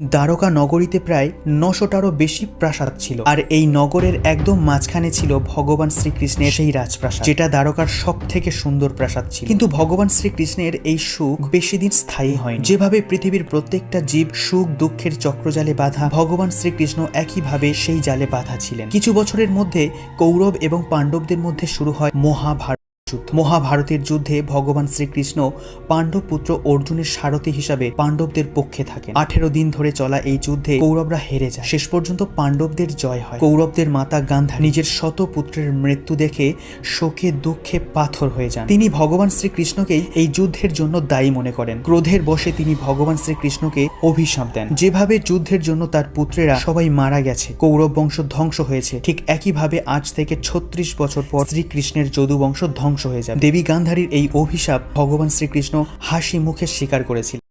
দ্বারকা নগরীতে প্রায় নশোটারও বেশি প্রাসাদ ছিল। আর এই নগরের একদম মাঝখানে ছিল ভগবান শ্রীকৃষ্ণের সেই রাজপ্রাসাদ, যেটা দ্বারকার সব থেকে সুন্দর প্রাসাদ ছিল। কিন্তু ভগবান শ্রীকৃষ্ণের এই সুখ বেশি দিন স্থায়ী হয় যেভাবে পৃথিবীর প্রত্যেকটা জীব সুখ, দুঃখের চক্রজালে বাঁধা, ভগবান শ্রীকৃষ্ণ একইভাবে সেই জালে বাঁধা ছিলেন। কিছু বছরের মধ্যে কৌরব এবং পাণ্ডবদের মধ্যে শুরু হয় মহাভারত। যুদ্ধ মহাভারতের যুদ্ধে ভগবান শ্রীকৃষ্ণ পাণ্ডব পুত্র অর্জুনের সারথী হিসাবে পাণ্ডবদের পক্ষে থাকেন। আঠেরো দিন ধরে চলা এই যুদ্ধে কৌরবরা হেরে যায়। শেষ পর্যন্ত পাণ্ডবদের জয় হয়। কৌরবদের মাতা গান্ধা নিজের শত পুত্রের মৃত্যু দেখে শোকে দুঃখে পাথর হয়ে যান। তিনি ভগবান শ্রীকৃষ্ণকেই এই যুদ্ধের জন্য দায়ী মনে করেন। ক্রোধের বশে তিনি ভগবান শ্রীকৃষ্ণকে অভিশাপ দেন। যেভাবে যুদ্ধের জন্য তার পুত্রেরা সবাই মারা গেছে, কৌরব বংশ ধ্বংস হয়েছে, ঠিক একইভাবে আজ থেকে ছত্রিশ বছর পর শ্রীকৃষ্ণের যদু বংশ হয়ে যাবে। দেবী গান্ধারীর এই অভিশাপ ভগবান শ্রীকৃষ্ণ হাসি মুখে স্বীকার করেছিল